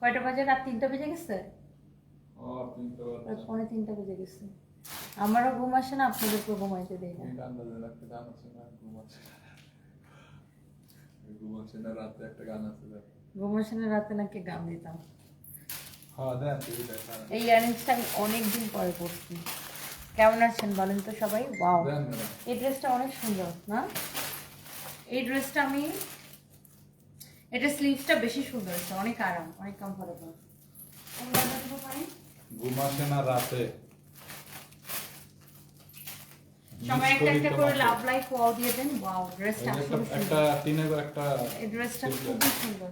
কয়টা বাজে? রাত তিনটা বেজে গেছে? পৌনে তিনটা বেজে গেছে। আমারও ঘুম আসে না আপনাদেরকেও ঘুমাইতে দেয় না। তিনটা আন্দাজে একটা গান আছে না ঘুমাচ্ছে না। ওই ঘুমাচ্ছে না রাতে একটা গান আছে ঘুম আসে না রাতে নাকি গান দিতাম। হ্যাঁ দেখা এই ইয়ারিংসটা আমি অনেকদিন পরে পরছি কেমন আছেন বলেন তো সবাই? ওয়াও এই ড্রেসটা অনেক সুন্দর না? এই ড্রেসটা আমি এটা স্লিভসটা বেশি সুন্দর হচ্ছে অনেক আরাম অনেক কমফোর্টেবল ঘুমাচ্ছে না রাতে। সবাই একটা একটা করে লাভ লাইক ওয়াও দিয়ে দেন ওয়াও ড্রেসটা একটা- একটা ড্রেসটা খুবই সুন্দর।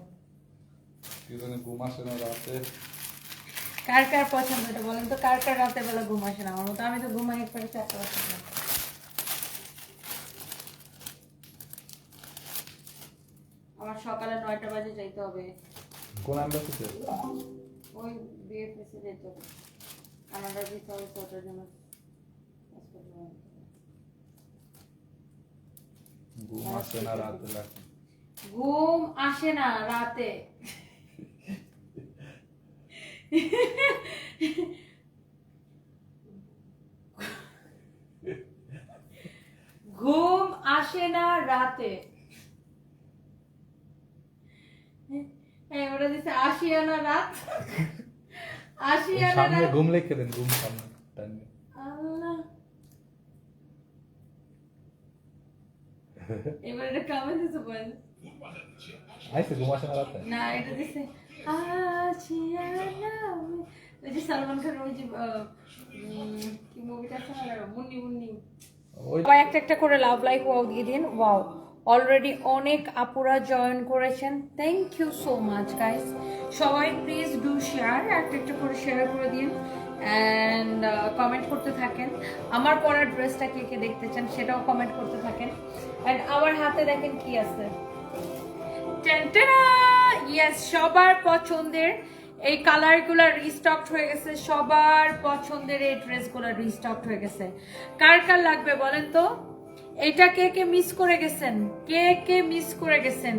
কি জানি ঘুমাচ্ছে না রাতে। কার কার পছন্দ এটা বলেন তো কার কার রাতের বেলা ঘুম আসে না? আমার মতো আমি তো ঘুমাই একবারে চারটা বাজে আমার সকালে নয়টা বাজে যাইতে হবে। কোন ওই যেতে হবে। কানাডার ওটার জন্য হবে। ঘুমাচ্ছে না রাতে ঘুম আসে না রাতে। ঘুম আসে না রাতে। হ্যাঁ ওটা দিচ্ছে আসিয়ানা রাত। রাত। ঘুম লিখে দেন ঘুম সামনে টাইমে। আল্লাহ। এবার এটা কামে দিতে পারেন আইসে ঘুমাচ্ছে না রাতে? না এটা দিছে। আসিয়ানা ওই যে সালমান খান ওই যে উম, কি মুভিটা আছে না মুন্নি মুন্নি? ওই একটা একটা করে লাভ লাইক ওয়াও দিয়ে দিন ওয়াও অলরেডি অনেক আপুরা জয়েন করেছেন। Thank you so much guys সবাই প্লিজ ডু শেয়ার একটা একটা করে শেয়ার করে দিন। অ্যান্ড কমেন্ট করতে থাকেন। আমার পরার ড্রেসটা কে কে দেখতে চান, সেটাও কমেন্ট করতে থাকেন। অ্যান্ড আমার হাতে দেখেন কি আছে? ইয়েস সবার পছন্দের এই কালারগুলো রিস্টক হয়ে গেছে। সবার পছন্দের এই ড্রেসগুলো রিস্টক হয়ে গেছে। কার কার লাগবে বলেন তো? এটা কে কে মিস করে গেছেন? কে কে মিস করে গেছেন?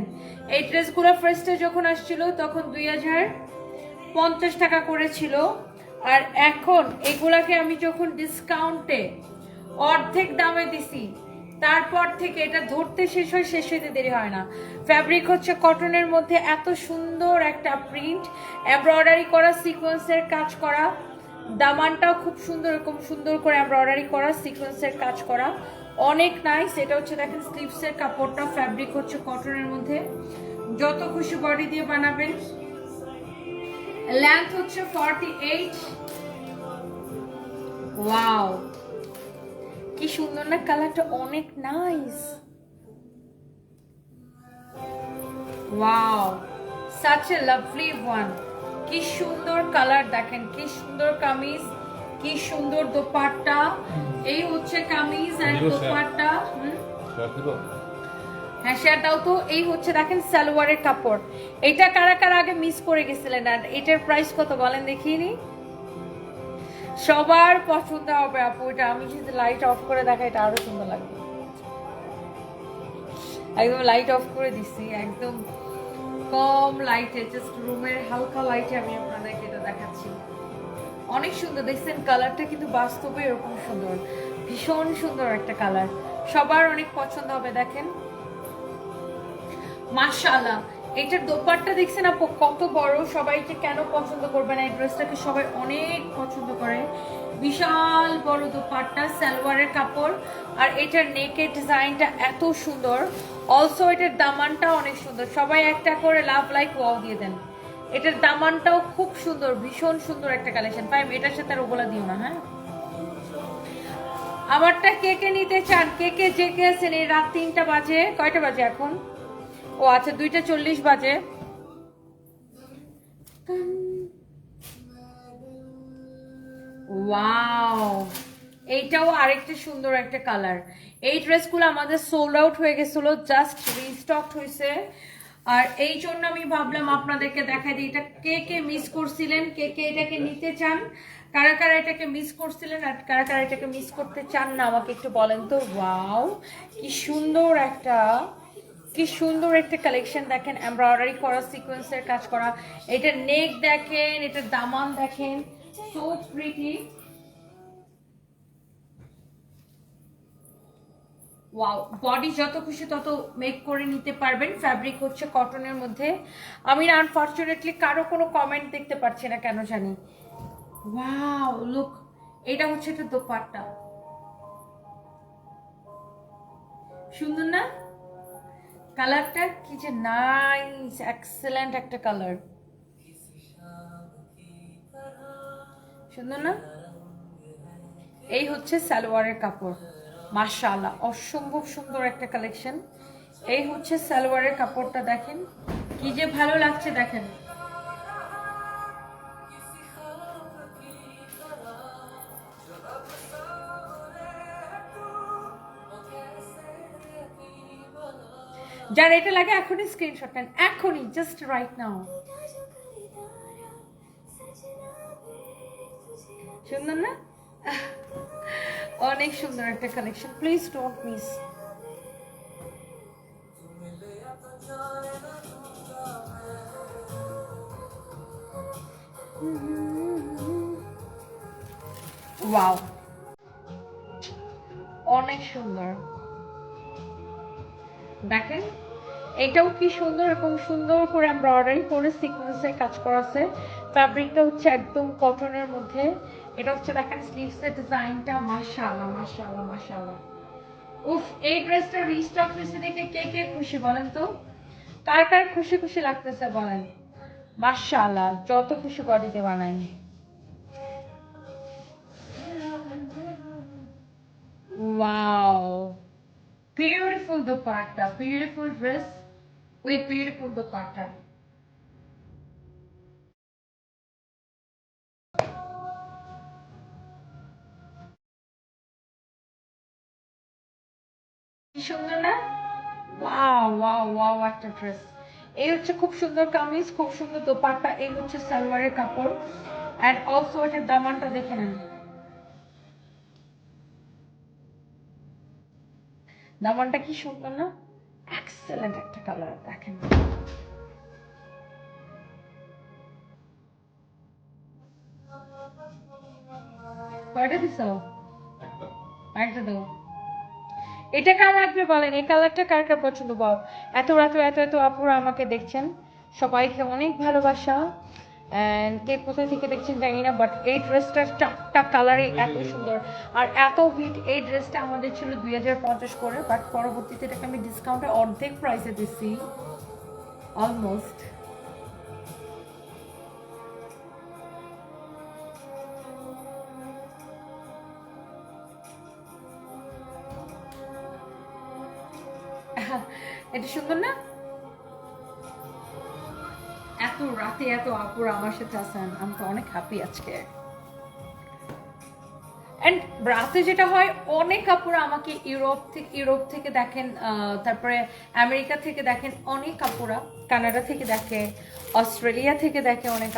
এই ড্রেসগুলো ফার্স্টে যখন আসছিল, তখন দুই হাজার পঞ্চাশ টাকা করেছিল। আর এখন এগুলাকে আমি যখন ডিসকাউন্টে অর্ধেক দামে দিছি, তারপর থেকে এটা ধরতে শেষ হয়, শেষ হইতে দেরি হয় না। ফ্যাব্রিক হচ্ছে কটনের মধ্যে এত সুন্দর একটা প্রিন্ট এমব্রয়ডারি করা সিকোয়েন্সের কাজ করা। দামানটাও খুব সুন্দর এরকম সুন্দর করে এমব্রয়ডারি করা সিকোয়েন্সের কাজ করা। অনেক নাইস এটা হচ্ছে দেখেন স্লিভসের কাপড়টা ফ্যাব্রিক হচ্ছে কটনের মধ্যে। যত খুশি বডি দিয়ে বানাবেন। লেন্থ হচ্ছে ফর্টি এইট ওয়াও কি সুন্দর না কালারটা অনেক nice wow such a lovely one কি সুন্দর কালার দেখেন কি সুন্দর কামিজ কি সুন্দর দোপাট্টা। এই হচ্ছে কামিজ এন্ড দোপাট্টা হ্যাঁ সেটাও তো। এই হচ্ছে দেখেন সালোয়ারের কাপড়। এটা কারা কারা আগে মিস করে গেছিলেন? আর এটার প্রাইস কত বলেন দেখিয়ে নি? সবার পছন্দ হবে আপু এটা আমি যদি লাইট অফ করে দেখাই এটা আরও সুন্দর লাগবে। একদম লাইট অফ করে দিছি একদম। কম লাইটে জাস্ট রুমের হালকা লাইটে আমি আপনাদেরকে এটা দেখাচ্ছি। অনেক সুন্দর, দেখছেন কালারটা কিন্তু বাস্তবে এরকম সুন্দর, ভীষণ সুন্দর একটা কালার সবার অনেক পছন্দ হবে, দেখেন। মাশাআল্লাহ, এটার দোপাট্টা দেখছেন আপু, কত বড় সবাই যে কেন পছন্দ করবে না? এই ড্রেসটাকে সবাই অনেক পছন্দ করে। বিশাল বড় দোপাট্টা, সালোয়ারের কাপড়, আর এটার নেকের ডিজাইনটা এত সুন্দর। অলসো এটার দামানটা অনেক সুন্দর। সবাই একটা করে লাভ লাইক ওয়াও দিয়ে দেন। এটার দামানটাও খুব সুন্দর, ভীষণ সুন্দর একটা কালেকশন পাই এটার সাথে আর ওগুলা দিও না হ্যাঁ? আমারটা কে কে নিতে চান? কে কে যে কে আছেন? এই রাত তিনটা বাজে। কয়টা বাজে এখন? ও আচ্ছা দুইটা চল্লিশ বাজে। ওয়াও এইটাও আরেকটা সুন্দর একটা কালার এই ড্রেসগুলো আমাদের সোল্ড আউট হয়ে গেছিল জাস্ট রিস্টকড হয়েছে। আর এই জন্য আমি ভাবলাম আপনাদেরকে দেখাই দিই, এটা কে কে মিস করছিলেন, কে কে এটাকে নিতে চান, কারা কারা এটাকে মিস করছিলেন আর কারা কারা এটাকে মিস করতে চান না, আমাকে একটু বলেন তো। ওয়াও কি সুন্দর একটা, কি সুন্দর একটা কালেকশন দেখেন এমব্রয়ডারি করা সিকোয়েন্সের কাজ করা। এটা নেক দেখেন, এটা দামান দেখেন সো প্রিটি ওয়াও বডি যত খুশি তত মেক করে নিতে পারবেন। ফ্যাব্রিক হচ্ছে কটনের মধ্যে। আমি আনফর্চুনেটলি কারও কোনো কমেন্ট দেখতে পাচ্ছি না কেন জানি। ওয়াও লুক এটা হচ্ছে একটা দোপাট্টা। সুন্দর না? কালারটা কি যে নাইস এক্সেলেন্ট একটা কালার সুন্দর না? এই হচ্ছে সালোয়ারের কাপড়। মাশাআল্লাহ, অসম্ভব সুন্দর একটা কালেকশন এই হচ্ছে সালোয়ারের কাপড়টা দেখেন, কি যে ভালো লাগছে দেখেন। যার এটা লাগে এখনই স্ক্রিনশট নেন, এখনই জাস্ট রাইট নাও সুন্দর না? অনেক সুন্দর একটা কালেকশন প্লিজ ডোন্ট মিস অনেক সুন্দর। দেখেন, এটাও কি সুন্দর এরকম সুন্দর করে এমব্রয়ডারি করে সিকোয়েন্সের কাজ করা আছে। ফ্যাব্রিকটা হচ্ছে একদম কটনের মধ্যে। এটা হচ্ছে দেখেন স্লিভসের ডিজাইনটা মাশাআল্লাহ মাশাআল্লাহ মাশাআল্লাহ উফ এই ড্রেসটা রিস্টক হয়েছে দেখে কে কে খুশি বলেন তো কার কার খুশি খুশি লাগতেছে বলেন মাশাআল্লাহ যত খুশি বডিতে বানাই Wow. Beautiful dupatta, beautiful dress with beautiful dupatta. সুন্দর না? ওয়াও ওয়াও একটা ড্রেস এই হচ্ছে খুব সুন্দর কামিজ, খুব সুন্দর দোপাট্টা, এই হচ্ছে সালোয়ারের কাপড়। অ্যান্ড অলসো এটার দামানটা দেখে নেন। দামানটা কি সুন্দর না? এক্সেলেন্ট একটা কালার দেখেন। কয়টা দিছ? আরেকটা দাও। এটা কার লাগবে বলেন? এই কালারটা কার কার পছন্দ? বল। এত রাত এত এত আপুরা আমাকে দেখছেন। সবাইকে অনেক ভালোবাসা। অ্যান্ড কে কোথায় থেকে দেখছেন জানি না বাট এই ড্রেসটার চারটা কালারই এত সুন্দর। আর এত হিট এই ড্রেসটা আমাদের ছিল দুই হাজার পঞ্চাশ করে বাট পরবর্তীতে এটাকে আমি ডিসকাউন্টে অর্ধেক প্রাইসে দিচ্ছি। অলমোস্ট এটা সুন্দর না? এত রাতে এত আমার সাথে আমি তো অনেক হ্যাপি আজকে। অ্যান্ড রাতে যেটা হয় অনেক আমাকে ইউরোপ থেকে ইউরোপ থেকে দেখেন তারপরে আমেরিকা থেকে দেখেন অনেক আপুরা কানাডা থেকে দেখে অস্ট্রেলিয়া থেকে দেখে অনেক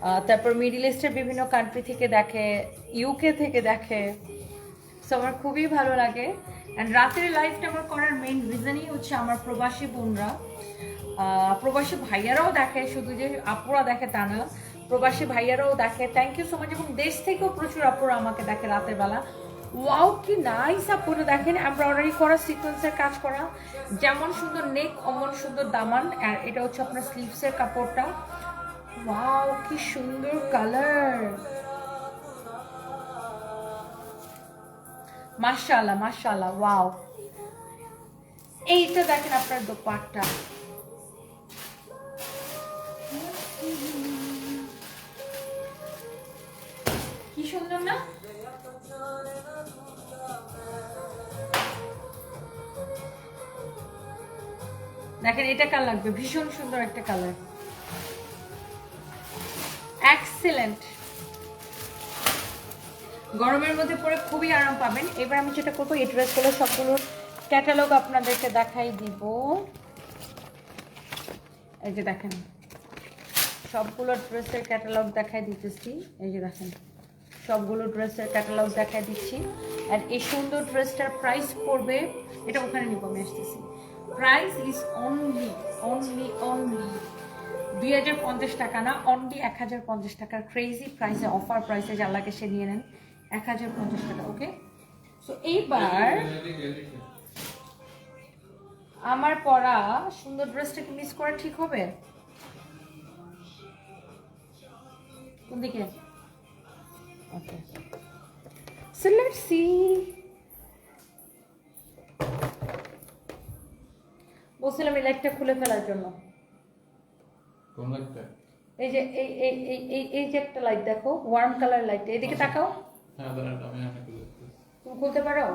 আহ, তারপর মিডিল ইস্টের বিভিন্ন কান্ট্রি থেকে দেখে ইউকে থেকে দেখে। সো আমার খুবই ভালো লাগে। অ্যান্ড রাতের লাইফটা আমার করার মেইন রিজনই হচ্ছে আমার প্রবাসী বোনরা। প্রবাসী ভাইয়ারাও দেখে, শুধু যে আপুরা দেখে তা না, প্রবাসী ভাইয়ারাও দেখে। থ্যাংক ইউ সো মাচ এবং দেশ থেকেও প্রচুর আপুরা আমাকে দেখে রাতের বেলা। ওয়াও কি নাইস আপুরা দেখেন। এমব্রয়ডারি করা সিকোয়েন্সের কাজ করা। যেমন সুন্দর নেক অমন সুন্দর দামান। আর এটা হচ্ছে আপনার স্লিভসের কাপড়টা। ওয়াও কি সুন্দর কালার মাশাআল্লাহ মাশাআল্লাহ, ওয়াও। এইটা দেখেন আপনার দোপাট্টা। কি সুন্দর না? দেখেন এটা কার লাগবে? ভীষণ সুন্দর একটা কালার। এক্সেলেন্ট গরমের মধ্যে পরে খুবই আরাম পাবেন। এবার আমি যেটা করব, এই ড্রেসগুলো সবগুলোর ক্যাটালগ আপনাদেরকে দেখাই দিব। এই যে দেখেন, সবগুলো ড্রেসের ক্যাটালগ দেখাই দিতেছি। এই যে দেখেন, সবগুলো ড্রেসের ক্যাটালগ দেখাই দিচ্ছি। আর এই সুন্দর ড্রেসটার প্রাইস পড়বে, এটা ওখানে নিব, আমি আসতেছি। Price is only only only দুই হাজার পঞ্চাশ টাকা না অনলি এক হাজার পঞ্চাশ টাকার ক্রেজি প্রাইসে অফার প্রাইসে যা লাগে সে নিয়ে নেন। এক হাজার পঞ্চাশ টাকা ওকে সো এইবার আমার পরা সুন্দর ড্রেসটা কি মিস করা ঠিক হবে? কোন দিকে? ওকে সো লেটস সি বলছিলাম এই লাইটটা খুলে ফেলার জন্য। কোন লাগবে এই যে এই এই এই এই এই যে একটা লাইট দেখো ওয়ার্ম কালার লাইট এদিকে তাকাও। হ্যাঁ দাঁড়ান আমি আমি তুমি খুলতে পারো?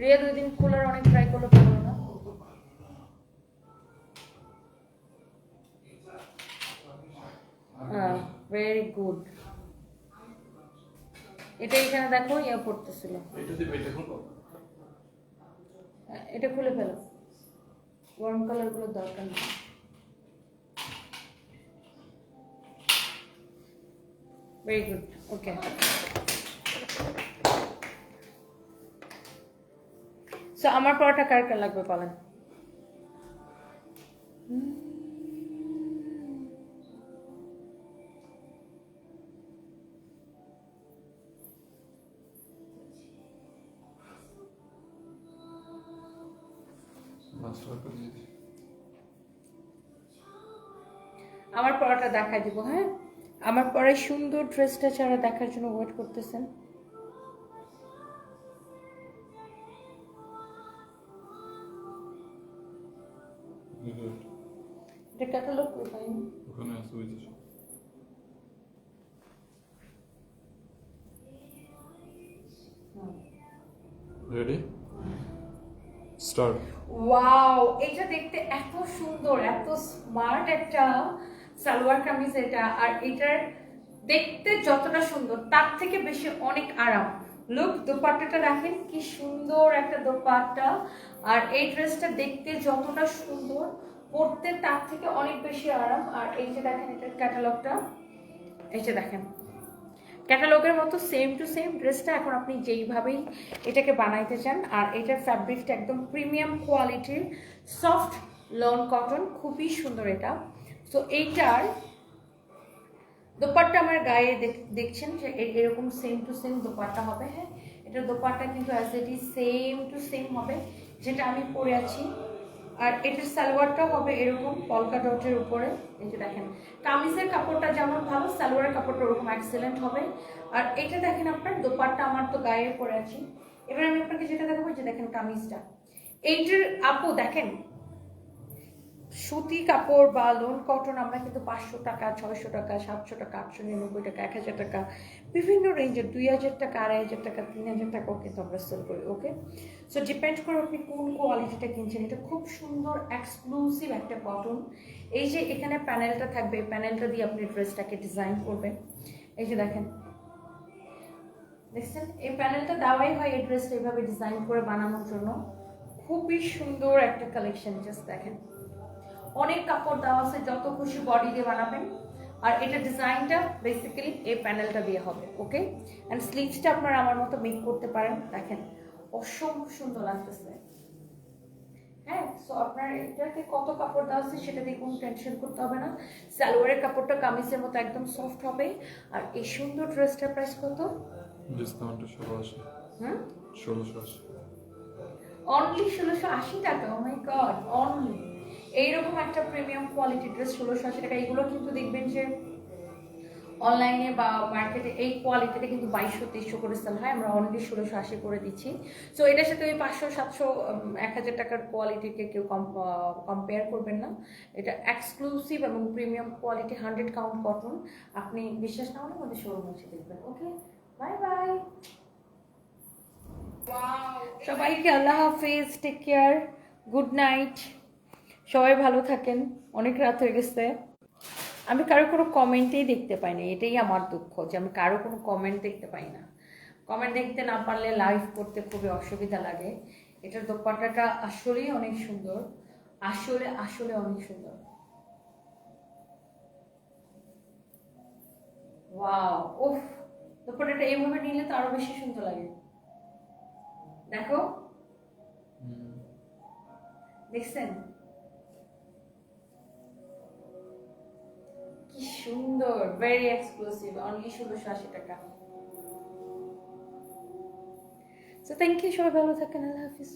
রিয়া দুই দিন খোলার অনেক ট্রাই করল পারল না? ভেরি গুড এটা এখানে দেখো ইয়া পড়তেছিল। এটা এটা খুলে। ফেলো। ওয়ার্ম কালারগুলো দরকার নেই। ভেরি গুড ওকে সো আমার পরোটা কার কার লাগবে বলেন মাস্টার করে দিয়ে দিই। আমার পরোটা দেখাই দিব হ্যাঁ? আমার পরে সুন্দর ড্রেসটা ছাড়া দেখার জন্য ওয়েট করতেছেন। এটা ক্যাটালগ পাইনি ওখানে আছে ওই রেডি স্টার্ট ওয়াও এটা দেখতে এত সুন্দর এত স্মার্ট একটা সালোয়ার কামিজ এটা আর এটার দেখতে যতটা সুন্দর, তার থেকে বেশি অনেক আরাম। লুক, দোপাট্টাটা দেখেন, কি সুন্দর একটা দোপাট্টা। আর এই ড্রেসটা দেখতে যতটা সুন্দর, পরতে তার থেকে অনেক বেশি আরাম। আর এই যে দেখেন এটার ক্যাটালগটা এই যে দেখেন। ক্যাটালগের মতো সেম টু সেম ড্রেসটা এখন আপনি যেইভাবেই এটাকে বানাইতে চান। আর এটার ফ্যাব্রিকটা একদম প্রিমিয়াম কোয়ালিটির সফট লন কটন খুবই সুন্দর এটা। তো এইটার দোপাট্টা আমার গায়ে দেখ- দেখছেন যে এরকম সেম টু সেম দোপাট্টা হবে হ্যাঁ? এটা দোপাট্টা কিন্তু as it is same to same হবে, যেটা আমি পরে আছি। আর এটার সালোয়ারটা হবে এরকম পলকা ডটের উপরে, এই যে দেখেন। কামিজের কাপড়টা যেমন ভালো, সালোয়ারের কাপড়টা ওরকম এক্সেলেন্ট হবে। আর এটা দেখেন আপনার, দোপাট্টা আমার তো গায়ে পরে আছি। এবার আমি আপনাকে যেটা দেখাবো যে দেখেন কামিজটা। এইটার আপু দেখেন সুতি কাপড় বা লোন কটন আমরা কিন্তু পাঁচশো টাকা, ছয়শো টাকা, সাতশো টাকা, আটশো নিরানব্বই টাকা, এক হাজার টাকা, বিভিন্ন রেঞ্জের দুই হাজার টাকা, আড়াই হাজার টাকা, তিন হাজার টাকাও কিন্তু আমরা সেল করি ওকে সো ডিপেন্ড করে আপনি কোন কোয়ালিটিটা কিনছেন। এটা খুব সুন্দর এক্সক্লুসিভ একটা কটন এই যে এখানে প্যানেলটা থাকবে, এই প্যানেলটা দিয়ে আপনি ড্রেসটাকে ডিজাইন করবেন। এই যে দেখেন। দেখছেন? এই প্যানেলটা দেওয়াই হয় এই ড্রেসটা এইভাবে ডিজাইন করে বানানোর জন্য। খুবই সুন্দর একটা কালেকশন জাস্ট দেখেন। অনেক কাপড় দেওয়া আছে যত খুশি বডি দিয়ে বানাবেন। আর এটা ডিজাইনটা বেসিক্যালি এই প্যানেলটা দিয়ে হবে ওকে অ্যান্ড স্লিভসটা আপনারা আমার মতো মেক করতে পারেন। দেখেন অসম্ভব সুন্দর লাগতেছে। হ্যাঁ সো আপনার এটাতে কত কাপড় দেওয়া আছে সেটা দিয়ে কোনো টেনশন করতে হবে না। সালোয়ারের কাপড়টা কামিজের মতো একদম সফট হবে। আর এই সুন্দর ড্রেসটার প্রাইস কত? ডিসকাউন্টে ষোলো আশি। হুম? ষোলোশো আশি। অনলি ষোলোশো আশি টাকা ও মাই গড অনলি এইরকম একটা প্রিমিয়াম কোয়ালিটি ড্রেস ষোলোশো আশি টাকা এগুলো কিন্তু দেখবেন যে অনলাইনে বা মার্কেটে এই কোয়ালিটিতে কিন্তু বাইশশো তেইশশো করে সেল হয়। আমরা অনলি ষোলোশো আশি করে দিচ্ছি। সো এটার সাথে ওই পাঁচশো সাতশো এক হাজার টাকার কোয়ালিটিকে কেউ কম্পেয়ার করবেন না। এটা এক্সক্লুসিভ এবং premium quality hundred count cotton আপনি বিশ্বাস না হলে আমাদের শোরুম এসে দেখবেন ওকে বাই বাই সবাইকে আল্লাহ হাফিজ টেক কেয়ার গুড নাইট সবাই ভালো থাকেন। অনেক রাত হয়ে গেছে। আমি কারও কোনো কমেন্টেই দেখতে পাই না এটাই আমার দুঃখ যে আমি কারও কোনো কমেন্ট দেখতে পাই না। কমেন্ট দেখতে না পারলে লাইভ করতে খুবই অসুবিধা লাগে। এটার দোপাট্টাটা আসলেই অনেক সুন্দর। আসলে আসলে অনেক সুন্দর। ওয়াও দোপাট্টাটা এইভাবে নিলে তো আরও বেশি সুন্দর লাগে। দেখো। দেখছেন? সুন্দর ভেরি এক্সক্লুসিভ অনলি ষোলোশো আশি টাকা। তো থ্যাংক ইউ সবাই ভালো থাকেন, আল্লাহ হাফিজ।